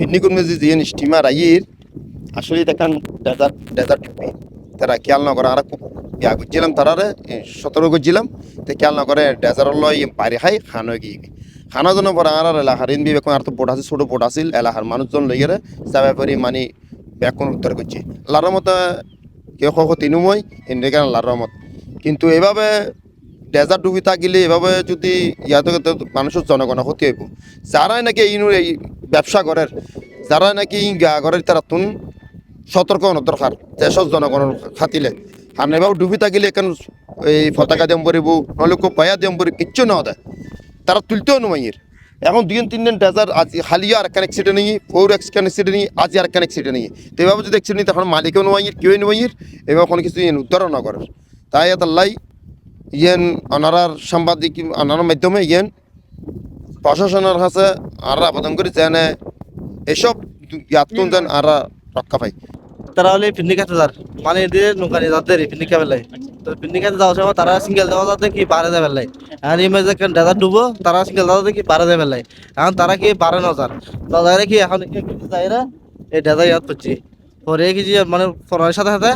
ফিন্নিকুন মেজি যে স্টিমার আইয়ের, আসলে দেখান ডেজার্ট ডেজার্ট টুপি তারা খেয়াল না করে আর খুব ইয়া করছিলাম তারারে সতর্ক করছিলাম। তো খেয়াল না করে লয় বাইরে খাই খানো গিয়ে। খানা জন্য পরে আর এলাকার ইন বিবেক আর তো বোট আছে, ছোটো বোট আছিল এলাকার মানুষজন লই গেলে যাবে পারি মানে ব্যাকুন উত্তর করছি। লার মতে কেউ খ তিনুময় এনকে লার মত। কিন্তু এভাবে ডেজার্ট ডুবি থাকিলে এভাবে যদি ইয়াতে মানুষের জনগণের ক্ষতি হইব। যারাই নাকি এই এই ব্যবসা করের যারা নাকি গা তারা তুন সতর্ক হওয়ার দরকার দেশের জনগণের খাতিলে। আর এভাবে ডুবি থাকিলে এখন এই পতাকা দিয়াম পারিব নহলে খুব পায়া দিয়াম পারি কিচ্ছু না দেয় তারা তুলতেও নমাইয়ের এখন দুই তিন দিন ডেজার্ট আজ হালিয়া আর একটা অ্যাক্সিডেন্ট নিয়ে ফোর অ্যাক্সিডেন্ট নিয়ে আজ আর একটা অ্যাক্সিডেন্ট নিয়ে তো এভাবে যদি অ্যাক্সিডেন্ট তখন মালিকও নমাইয়ের কেউ নমাইয়ের এভাবে কোনো কিছু উদ্ধারও না করে। তাই এত লাই ইয়েন অনারার সাংবাদিক, অনারার মাধ্যমে ইয়েন প্রশাসনের কাছে আর আবেদন করি যেন এসব ইয়াতুন যেন আর রক্ষা পাই তারা হলে পিকনিক খেতে যার। মানে এদের নৌকা নিয়ে যাতে পিকনিক খাবে তো পিকনিক খেতে যাওয়ার সময় তারা সিঙ্গেল দেওয়া যাতে কি বারে যাবে লাই। আর ইমেজ এখন ডেজার্ট ডুবো, তারা সিঙ্গেল দেওয়া যাতে কি বারে যাবে লাই। এখন তারা কি নজার নজারে কি এখন কি কিছু যায় না? এই ডেজার্ট ইয়াদ করছি পরে কি যে মানে ফরার সাথে সাথে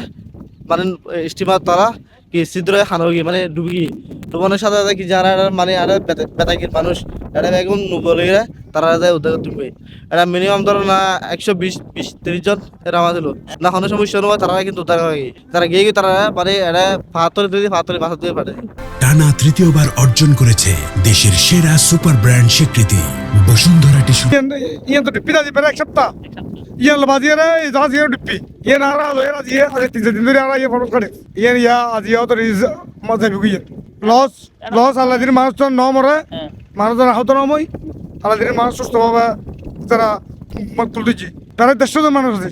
মানে স্টিমার তারা কি ছিদ্র কি মানে ডুবি ডুবানোর সাথে সাথে কি যারা মানে আর বেতাকির মানুষ এটা বেগুন নুবলে তারা যায় উদ্যোগ তুলবে এটা মিনিমাম ধরো না একশো বিশ বিশ তিরিশ জন এরা আমার ছিল না কোনো সমস্যা নয় তারা কিন্তু উদ্ধার হয়ে তারা গিয়ে তারা মানে এটা পাহাড়তলে তুলে পাহাড়তলে পাহাড় তুলে পারে টানা তৃতীয়বার অর্জন করেছে দেশের সেরা সুপার ব্র্যান্ড স্বীকৃতি Bashundhara tissue eksatta. Iyan la bazi era is az iyan dippi. Iyan ara lo era iyan az tin tin diri ara iyan follow kare. Iyan ya az iyan to is mazhe bi iyan. Loss loss ala din মানুষ তো ন মরে মানুষ তো আহত নময় তারা ধীরে মানুষ সুস্থভাবে তারা তুলতেছে তারা দেড়শো জন মানুষ আছে।